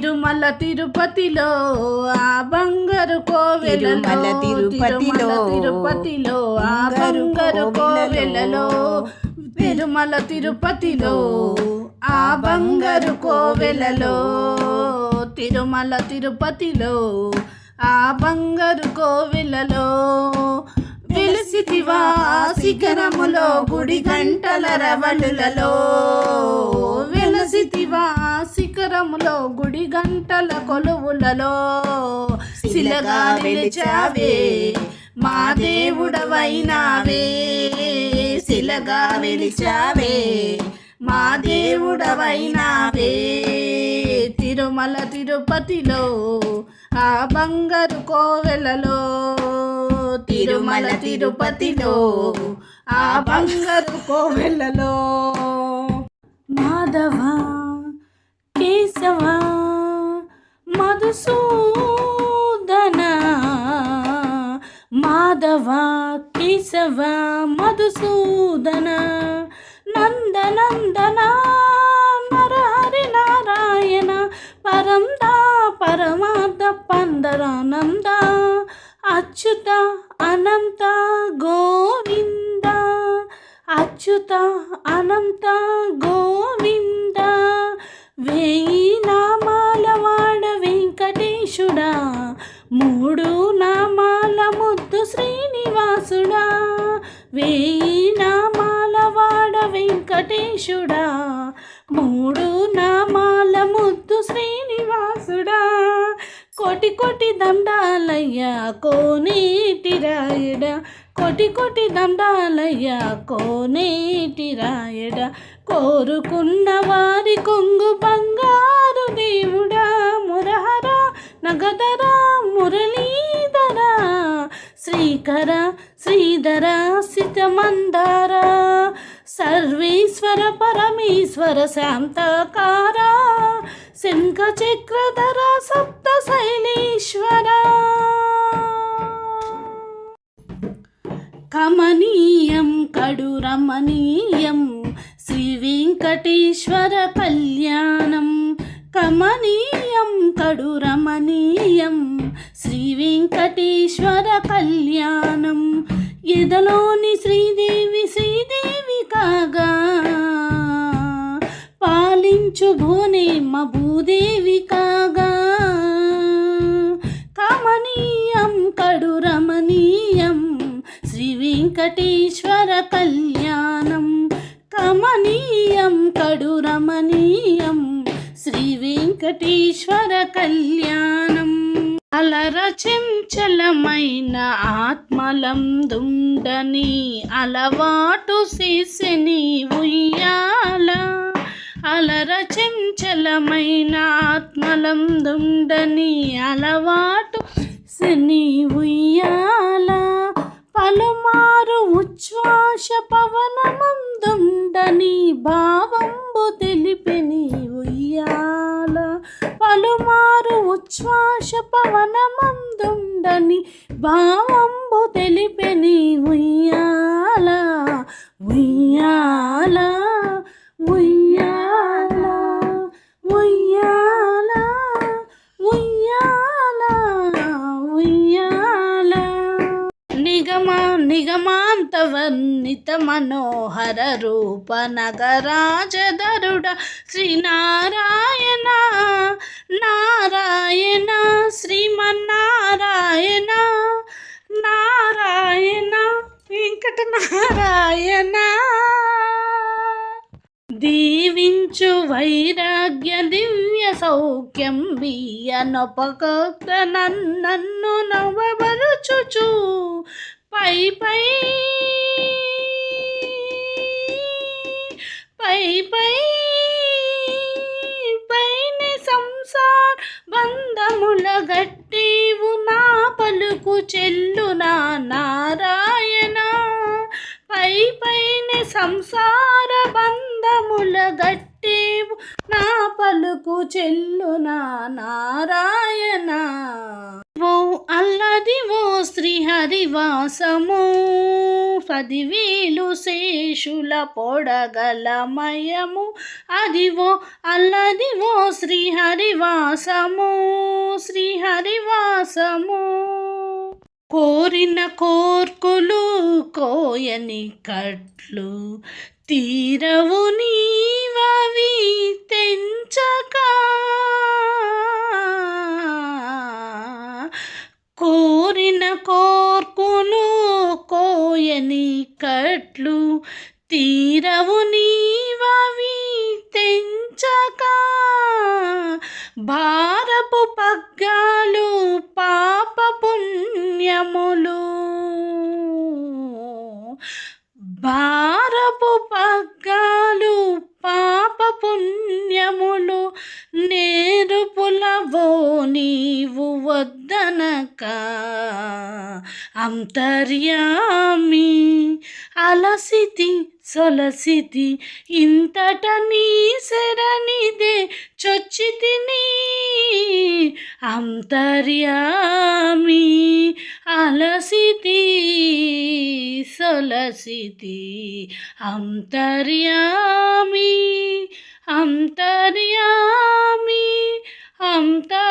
తిరుమల తిరుపతిలో ఆ బంగారు కోవెలలో తిరుమల తిరుపతిలో, తిరుపతిలో ఆ బంగారు కోవెలలో, కోవెలలో తిరుమల తిరుపతిలో ఆ బంగారు కోవెలలో తిరుమల తిరుపతిలో ఆ బంగారు కోవెలలో. వెలిసితివా శిఖరములో గుడి గంటల రవళులలో గంటల కొలువులలో శిలగా వెలిచావే మా దేవుడవైనావే. శిలగా వెలిచావే మా దేవుడవైనావే. తిరుమల తిరుపతిలో ఆ బంగారు కోవెలలో తిరుమల తిరుపతిలో ఆ బంగారు కోవెలలో. మాధవ కేశవా మధుసూదన మాధవ కేశవ మధుసూదన నందనందన నరహరి నారాయణ పరంద పరమార్థ పందరానంద అచ్యుత అనంత గోవింద అచ్యుత అనంత గోవింద వేయి నామాల వాడ వెంకటేశుడా మూడు నామాల ముద్దు శ్రీనివాసుడా వేయి నామాల వాడ వెంకటేశుడా మూడు నామాల ముద్దు శ్రీనివాసుడా. కోటి కోటి దండాలయ్యా కోనేటి రాయడా. కోటి కోటి దండాలయ్యా కోనేటి రాయడా. కోరుకున్న వారి కొంగు బంగారు దేవుడా మురహ నగదర మురళీధర శ్రీకర శ్రీధర సితమందార సర్వేశ్వర పరమేశ్వర శాంతకార శంఖ చక్రధర సప్త శైలేశ్వర కమనీయం కడు రమణీయం శ్రీ వెంకటేశ్వర కళ్యాణం. కమనీయం కడు రమణీయం శ్రీ వెంకటేశ్వర కళ్యాణం. ఎదలోని శ్రీదేవి శ్రీదేవి కాగా. పాలించు భువనేమ్మ భూదేవి కాగా. కమనీయం కడు రమణీయం శ్రీ వెంకటేశ్వర కళ్యాణం. కమనీయం కడు రమణీయం శ్రీ వెంకటేశ్వర కళ్యాణం. చెంచలమైన ఆత్మలందుండని అలవాటు చేసని ఉయ్యాల అలర చంచలమైన ఆత్మలందుండని అలవాటు శని ఉయ్యాల పలుమారు ఉచ్ఛ్వాస పవనమందుండని బా భావంబు తెలిపెని ఉయ్యాల ఉయ్యాల ఉయ్యాల ఉయ్యాల ఉయ్యాల ఉయ్యాల. నిగమ నిగమాంతవర్ణిత మనోహర రూప నగరాజధరుడ శ్రీనారాయణ నారాయణ శ్రీమ చు వైరాగ్య దివ్య సౌఖ్యం బియ్యనొపకొక్త నన్ను నవ్వబరుచుచు పై పై పై పై పైన సంసార బంధముల గట్టివు నా పలుకు చెల్లునా నారాయణ. పై పైన సంసార బంధముల గట్టి పలుకు చెల్లునా నారాయణ. ఓ అల్లది ఓ శ్రీహరివాసము పదివేలు శేషుల పొడగలమయము. అదివో అల్లదివో శ్రీహరివాసము శ్రీహరివాసము కోరిన కోర్కులు కోయని కట్లు తీరవు నీ కట్లు తీరవు నీవవి తెంచక. భారపు పగ్గాలు పాప పుణ్యములు. భా అంతర్యామి అలసితి సొలసితి ఇంతట నీ శరణిదే చొచ్చితిని అంతర్యామి అలసితి సొలసితి అంతర్యామి అంతర్యామి అంతర్యామి.